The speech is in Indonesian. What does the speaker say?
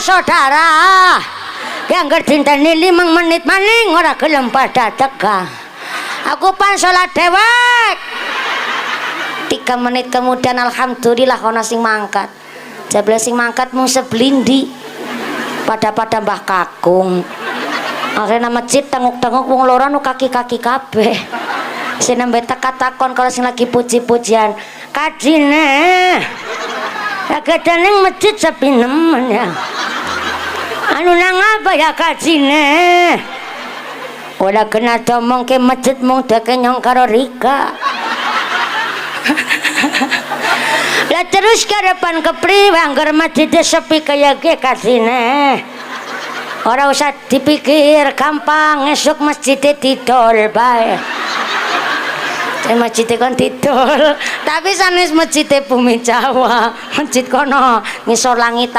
saudara. Yang ngerdinteni limang menit maning ora gelem pada teka aku pan sholat dewek. Tiga menit kemudian alhamdulillah kono sing mangkat. Jabla sing mangkat mung seblindi pada pada mbah kakung. Akhirnya masjid tenguk-tenguk wong loro nu kaki-kaki kabeh. Sing nembe teka takon kalau sing lagi puji-pujian. Kajine agak ning masjid sepi nemen ya anu nang apa ya kajine Ora kena domong ke masjid mung deke nyong karo Rika. Lah terus ke depan ke priwe anggar masjid sepi kaya ge kasine. Ora usah dipikir gampang esuk masjid didol bae. Cek masjid kon didol, tapi sanes masjid bumi Jawa, masjid kono ngisor langit.